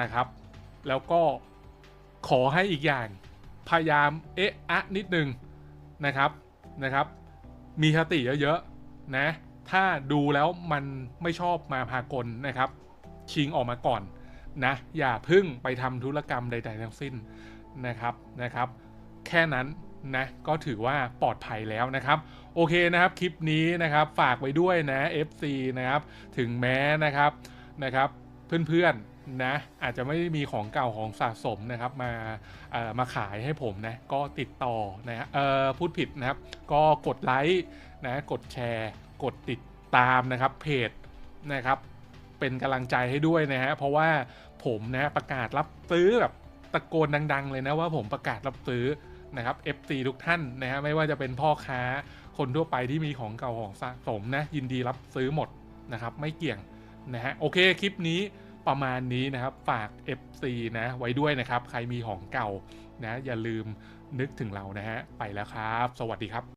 นะครับ แล้วก็ขอให้อีกอย่างพยายามเอ๊ะอะนิดนึงนะครับนะครับ มีสติเยอะๆนะถ้าดูแล้วมันไม่ชอบมาพากลนะครับ ชิงออกมาก่อนนะอย่าพึ่งไปทำธุรกรรมใดๆทั้งสิ้นนะครับนะครับ แค่นั้นนะก็ถือว่าปลอดภัยแล้วนะครับ โอเคนะครับคลิปนี้นะครับฝากไว้ด้วยนะ FC นะครับ ถึงแม้นะครับนะครับ เพื่อนๆ นะอาจจะไม่มีของเก่าของสะสมนะครับมามาขายให้ผมนะก็ติดต่อนะฮะเอ่อพูดผิดนะครับ ก็กดไลค์นะกดแชร์ กดติดตามนะครับเพจนะครับเป็นกำลังใจให้ด้วยนะฮะเพราะว่าผมนะประกาศรับซื้อแบบตะโกนดัง ๆ เลยนะว่าผมประกาศรับซื้อนะครับ FC ทุกท่านนะฮะไม่ว่าจะเป็นพ่อค้าคนทั่วไปที่มีของเก่าของสะสมนะยินดีรับซื้อหมดนะครับไม่เกี่ยงนะฮะโอเคคลิปนี้ ประมาณนี้นะครับฝาก FC นะไว้ด้วยนะครับ ใครมีของเก่านะอย่าลืมนึกถึงเรานะฮะไปแล้วครับ สวัสดีครับ